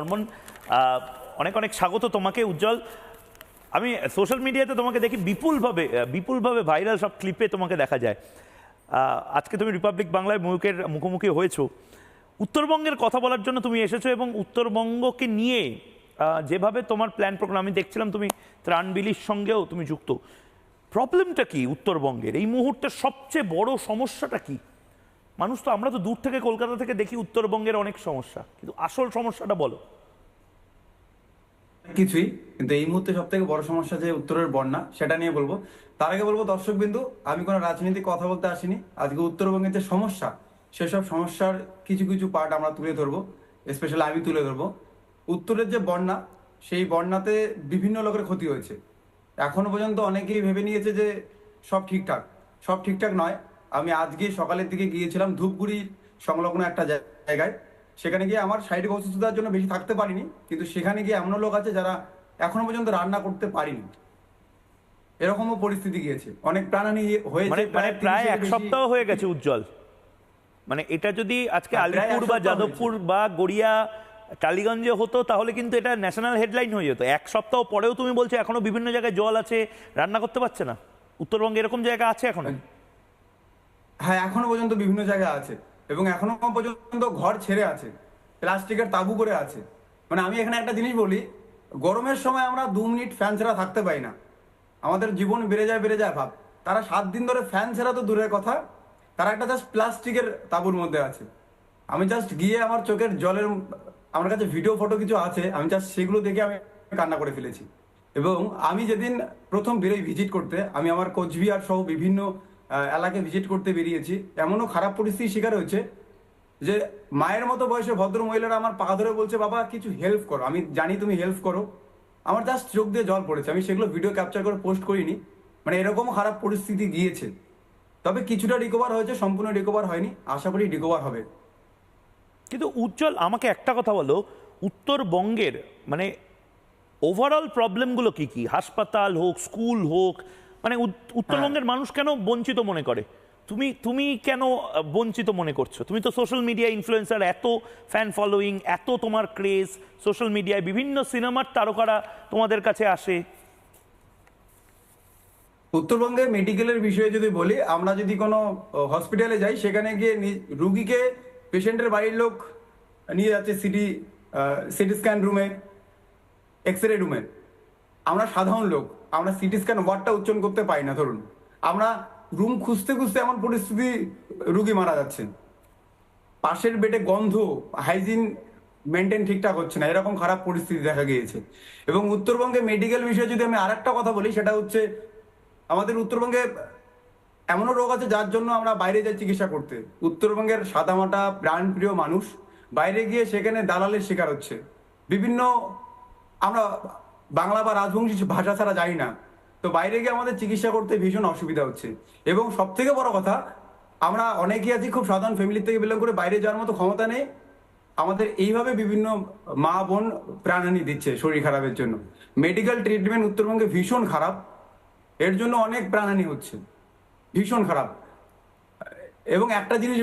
বর্মন অনেক অনেক স্বাগত তোমাকে উজ্জ্বল। আমি সোশ্যাল মিডিয়াতে তোমাকে দেখি বিপুলভাবে বিপুলভাবে ভাইরাল সব ক্লিপে তোমাকে দেখা যায়। আজকে তুমি রিপাবলিক বাংলায় ময়ূকের মুখোমুখি হয়েছো। উত্তরবঙ্গের কথা বলার জন্য তুমি এসেছ এবং উত্তরবঙ্গকে নিয়ে যেভাবে তোমার প্ল্যান প্রোগ্রাম আমি দেখছিলাম তুমি ত্রাণবিলির সঙ্গেও তুমি যুক্ত। প্রবলেমটা কি উত্তরবঙ্গের? এই মুহূর্তে সবচেয়ে বড় সমস্যাটা কি? মানুষ তো আমরা তো দূর থেকে কলকাতা থেকে দেখি উত্তরবঙ্গের অনেক সমস্যা। কিন্তু আসল সমস্যাটা বলো। কিছুই, কিন্তু এই মুহূর্তে সব থেকে বড় সমস্যা যে উত্তরের বন্যা, সেটা নিয়ে বলব। তার আগে বলব দর্শক বিন্দু আমি কোনো রাজনীতি কথা বলতে আসিনি। আজকে উত্তরবঙ্গের যে সমস্যা, সেসব সমস্যার কিছু কিছু পার্ট আমরা তুলে ধরবো। স্পেশালি আমি তুলে ধরবো। উত্তরের যে বন্যা, সেই বন্যাতে বিভিন্ন লোকের ক্ষতি হয়েছে। এখনও পর্যন্ত অনেকেই ভেবে নিয়েছে যে সব ঠিকঠাক। সব ঠিকঠাক নয়। আমি আজকে সকালের দিকে গিয়েছিলাম ধূপগুড়ি সংলগ্ন একটা জায়গায়। সেখানে গিয়ে আমার শারীরিক অসুস্থতার জন্য বেশি থাকতে পারিনি কিন্তু সেখানে গিয়ে এমনও লোক আছে যারা এখনও পর্যন্ত রান্না করতে পারিনি। এরকমও পরিস্থিতি গিয়েছে। অনেক প্রাণহানি হয়েছে। মানে মানে প্রায় এক সপ্তাহ হয়ে গেছে উজ্জ্বল। মানে এটা যদি আজকে আলিপুর বা যাদবপুর বা গড়িয়া টালিগঞ্জে হতো তাহলে কিন্তু এটা ন্যাশনাল হেডলাইন হয়ে যেত। এক সপ্তাহ পরেও তুমি বলছো এখনও বিভিন্ন জায়গায় জল আছে রান্না করতে পারছে না। উত্তরবঙ্গে এরকম জায়গা আছে এখনও? হ্যাঁ এখনও পর্যন্ত বিভিন্ন জায়গা আছে। এবং এখনও পর্যন্ত ঘর ছেড়ে আছে। প্লাস্টিকের তাবু করে আছে। মানে আমি এখানে একটা জিনিস বলি, গরমের সময় আমরা দু মিনিট ফ্যান ছাড়া থাকতে পাই না। আমাদের জীবন বেড়ে যায় বেড়ে যায় ভাব। তারা সাত দিন ধরে ফ্যান ছাড়া তো দূরের কথা, তারা একটা জাস্ট প্লাস্টিকের তাবুর মধ্যে আছে। আমি জাস্ট গিয়ে আমার চোখের জলের, আমার কাছে ভিডিও ফটো কিছু আছে, আমি জাস্ট সেগুলো দেখে আমি কান্না করে ফেলেছি। এবং আমি যেদিন প্রথম বেরোই ভিজিট করতে, আমি আমার কোচবিহার সহ বিভিন্ন এলাকায় ভিজিট করতে বেরিয়েছি। এমনও খারাপ পরিস্থিতির শিকার হয়েছে যে মায়ের মতো বয়সে ভদ্র মহিলারা আমার পা ধরে বলছে, বাবা, কিছু হেল্প করো। আমি জানি তুমি হেল্প করো। আমার জাস্ট চোখ দিয়ে জল পড়েছে। আমি সেগুলো ভিডিও ক্যাপচার করে পোস্ট করিনি। মানে এরকম খারাপ পরিস্থিতি গিয়েছে। তবে কিছুটা রিকভার হয়েছে, সম্পূর্ণ রিকভার হয়নি। আশা করি রিকভার হবে। কিন্তু উজ্জ্বল, আমাকে একটা কথা বলো। উত্তরবঙ্গের মানে ওভারঅল প্রবলেমগুলো কি কি? হাসপাতাল হোক স্কুল হোক মানে উত্তরবঙ্গের মানুষ কেন বঞ্চিত মনে করে? তুমি তুমি কেন বঞ্চিত মনে করছ? তুমি তো সোশ্যাল মিডিয়া ইনফ্লুয়েন্সার এত ফ্যান ফলোয়িং এত তোমার ক্রেজ সোশ্যাল মিডিয়ায় বিভিন্ন সিনেমার তারকারা তোমাদের কাছে আসে। উত্তরবঙ্গে মেডিকেলের বিষয়ে যদি বলি আমরা যদি কোনো হসপিটালে যাই সেখানে গিয়ে রুগীকে পেশেন্টের বাড়ির লোক নিয়ে যাচ্ছে সিটি সিটি স্ক্যান রুমে এক্স রে রুমে আমরা সাধারণ লোক, আমরা সিটি স্ক্যান ওয়ার্ডটা উচ্চারণ করতে পারি না? ধরুন, আমরা রুম খুঁজতে খুঁজতে এমন পরিস্থিতি রুগী মারা যাচ্ছে পাশের বেডে গন্ধ হাইজিন মেনটেন ঠিকঠাক হচ্ছে না, এরকম খারাপ পরিস্থিতি দেখা গিয়েছে। এবং উত্তরবঙ্গে মেডিকেল বিষয়ে যদি আমি আরেকটা কথা বলি, সেটা হচ্ছে আমাদের উত্তরবঙ্গে এমনও রোগ আছে যার জন্য আমরা বাইরে যাই চিকিৎসা করতে। উত্তরবঙ্গের সাদামাটা প্রাণপ্রিয় মানুষ, বাইরে গিয়ে সেখানে দালালের শিকার হচ্ছে। বিভিন্ন আমরা বাংলা বা রাজবংশী ভাষা ছাড়া জানি না। তো বাইরে গিয়ে আমাদের চিকিৎসা করতে ভীষণ অসুবিধা হচ্ছে। এবং সব থেকে বড় কথা, আমরা অনেকেই আছি খুব সাধারণ ফ্যামিলি থেকে বিলং করে বাইরে যাওয়ার মতো ক্ষমতা নেই। আমাদের এইভাবে বিভিন্ন মা বোন প্রাণহানি দিচ্ছে শরীর খারাপের জন্য। মেডিকেল ট্রিটমেন্ট উত্তরবঙ্গে ভীষণ খারাপ। এর জন্য অনেক প্রাণহানি হচ্ছে। ভীষণ খারাপ। এবং একটা জিনিস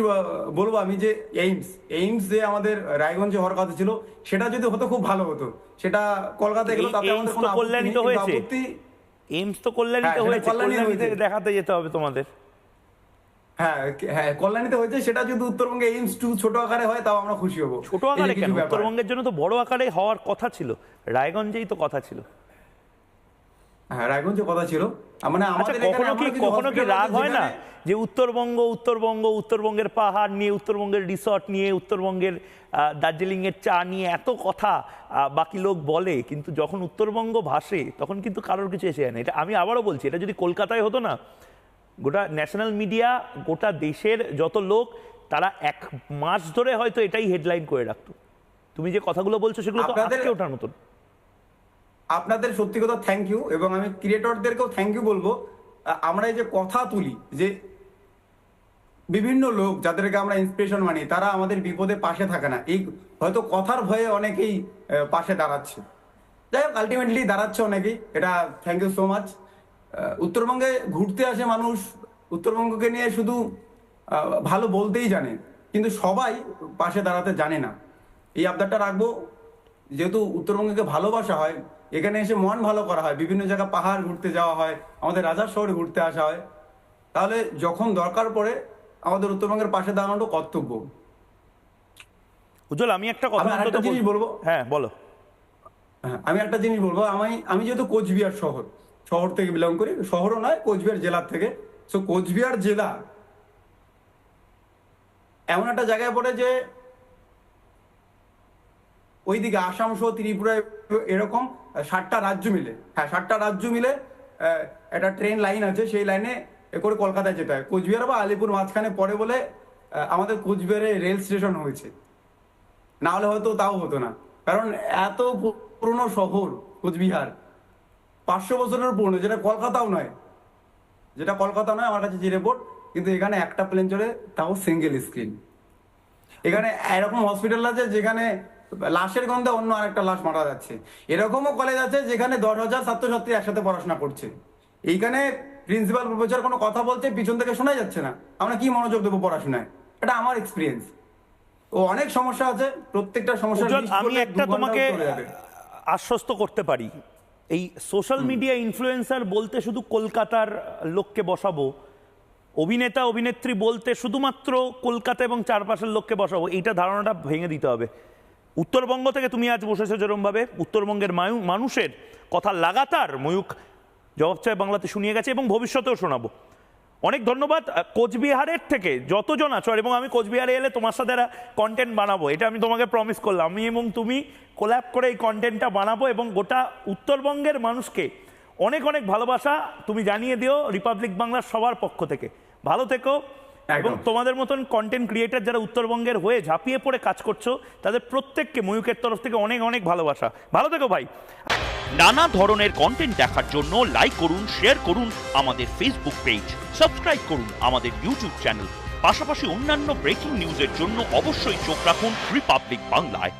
বলব আমি যে এইমস এইমস যে আমাদের রায়গঞ্জে হওয়ার কথা ছিল সেটা যদি হতো খুব ভালো হতো। সেটা কলকাতায় গেল তাতে আমাদের কোনো আপত্তি কল্যাণী নেই, তো কিন্তু হয়েছে। এইমস তো কল্যাণীতে হ্যাঁ, হয়েছে কল্যাণীতে কল্যাণীতে দেখাতে যেতে হবে তোমাদের। হ্যাঁ হ্যাঁ কল্যাণীতে হয়েছে সেটা যদি উত্তরবঙ্গে এইমস টু ছোট আকারে হয় তাও আমরা খুশি হব। ছোট আকারে কেন? উত্তরবঙ্গের জন্য তো বড় আকারে হওয়ার কথা ছিল রায়গঞ্জেই তো কথা ছিল। হ্যাঁ রায়গঞ্জে কথা ছিল। মানে আচ্ছা আমাদের কখনো কি কখনো কি রাগ হয় না যে উত্তরবঙ্গ উত্তরবঙ্গ উত্তরবঙ্গের পাহাড় নিয়ে উত্তরবঙ্গের রিসর্ট নিয়ে উত্তরবঙ্গের দার্জিলিং এর চা নিয়ে এত কথা বাকি লোক বলে কিন্তু যখন উত্তরবঙ্গ ভাসে তখন কিন্তু কারোর কিছু এসে যায় না। এটা আমি আবারও বলছি এটা যদি কলকাতায় হতো না গোটা ন্যাশনাল মিডিয়া গোটা দেশের যত লোক তারা এক মাস ধরে হয়তো এটাই হেডলাইন করে রাখতো। তুমি যে কথাগুলো বলছো সেগুলো তো আজকে ওঠার মতন। আপনাদের সত্যি কথা থ্যাংক ইউ এবং আমি ক্রিয়েটরদেরকেও থ্যাংক ইউ বলব। আমরা এই যে কথা তুলি, যে বিভিন্ন লোক যাদেরকে আমরা ইন্সপিরেশন মানি, তারা আমাদের বিপদে পাশে থাকে না। এই হয়তো কথার ভয়ে অনেকেই পাশে দাঁড়াচ্ছে। যাই হোক আলটিমেটলি দাঁড়াচ্ছে অনেকেই। এটা থ্যাংক ইউ সো মাচ উত্তরবঙ্গে ঘুরতে আসে মানুষ, উত্তরবঙ্গকে নিয়ে শুধু ভালো বলতেই জানে, কিন্তু সবাই পাশে দাঁড়াতে জানে না। এই আবদারটা রাখব, যেহেতু উত্তরবঙ্গকে ভালোবাসা হয় এখানে এসে মন ভালো করা হয় বিভিন্ন জায়গা পাহাড় ঘুরতে যাওয়া হয় আমাদের রাজার শহরে ঘুরতে আসা হয়। তাহলে যখন দরকার পড়ে আমাদের উত্তরবঙ্গের পাশে দাঁড়ানো কর্তব্য। উজ্জ্বল আমি একটা কথা আরেকটা জিনিস বলব। হ্যাঁ বলো। হ্যাঁ, আমি একটা জিনিস বলব। আমি আমি যেহেতু কোচবিহার শহর শহর থেকে বিলং করি শহরও নয় কোচবিহার জেলার থেকে। সো কোচবিহার জেলা এমন একটা জায়গায় পড়ে যে ওইদিকে আসাম সহ ত্রিপুরা এরকম ষাটটা রাজ্য মিলে। হ্যাঁ ষাটটা রাজ্য মিলে একটা ট্রেন লাইন আছে, সেই লাইনে করে কলকাতায় যেতে হয়। কোচবিহার বা আলিপুর মাঝখানে পড়ে বলে আমাদের কোচবিহারে রেল স্টেশন হয়েছে। না হলে হয়তো তাও হতো না। কারণ এত পুরনো শহর কোচবিহার, পাঁচশো বছরের পুরনো, যেটা কলকাতাও নয়। যেটা কলকাতা নয়, আমার কাছে যে রিপোর্ট কিন্তু এখানে একটা প্লেন চলে তাও সিঙ্গেল স্ক্রিন এখানে এরকম হসপিটাল আছে যেখানে লাশের গন্ধে অন্য আরেকটা লাশ মারা যাচ্ছে। এরকমও কলেজ আছে যেখানে দশ হাজার ছাত্রছাত্রী একসাথে পড়াশোনা করছে। এইখানে প্রিন্সিপাল প্রফেসর কোনো কথা বলছে পিছন থেকে শোনা যাচ্ছে না। আমরা কি মনোযোগ দেবো পড়াশোনায়? এটা আমার এক্সপিরিয়েন্স ও অনেক সমস্যা আছে প্রত্যেকটা সমস্যা আমি একটা তোমাকে আশ্বস্ত করতে পারি। এই সোশ্যাল মিডিয়া ইনফ্লুয়েন্সার বলতে শুধু কলকাতার লোককে বসাবো অভিনেতা অভিনেত্রী বলতে শুধুমাত্র কলকাতা এবং চারপাশের লোককে বসাবো এইটা ধারণাটা ভেঙে দিতে হবে। উত্তরবঙ্গ থেকে তুমি আজ বসেছো যেরমভাবে উত্তরবঙ্গের মায়ু- মানুষের কথা লাগাতার ময়ূক জবাব চায় বাংলাতে শুনিয়ে গেছে এবং ভবিষ্যতেও শোনাবো। অনেক ধন্যবাদ কোচবিহারের থেকে যতজন আছো এবং আমি কোচবিহারে এলে তোমার সাথে একটা কন্টেন্ট বানাবো, এটা আমি তোমাকে প্রমিস করলাম। আমি এবং তুমি কোল্যাপ করে এই কন্টেন্টটা বানাবো এবং গোটা উত্তরবঙ্গের মানুষকে অনেক অনেক ভালোবাসা তুমি জানিয়ে দিও রিপাবলিক বাংলার সবার পক্ষ থেকে। ভালো থেকো। এবং তোমাদের মতন কন্টেন্ট ক্রিয়েটার যারা উত্তরবঙ্গের হয়ে ঝাঁপিয়ে পড়ে কাজ করছ তাদের প্রত্যেককে ময়ূকের তরফ থেকে অনেক অনেক ভালোবাসা। ভালো থেকো ভাই। নানা ধরনের কন্টেন্ট দেখার জন্য লাইক করুন শেয়ার করুন আমাদের ফেসবুক পেজ সাবস্ক্রাইব করুন আমাদের ইউটিউব চ্যানেল পাশাপাশি অন্যান্য ব্রেকিং নিউজের জন্য অবশ্যই চোখ রাখুন রিপাবলিক বাংলায়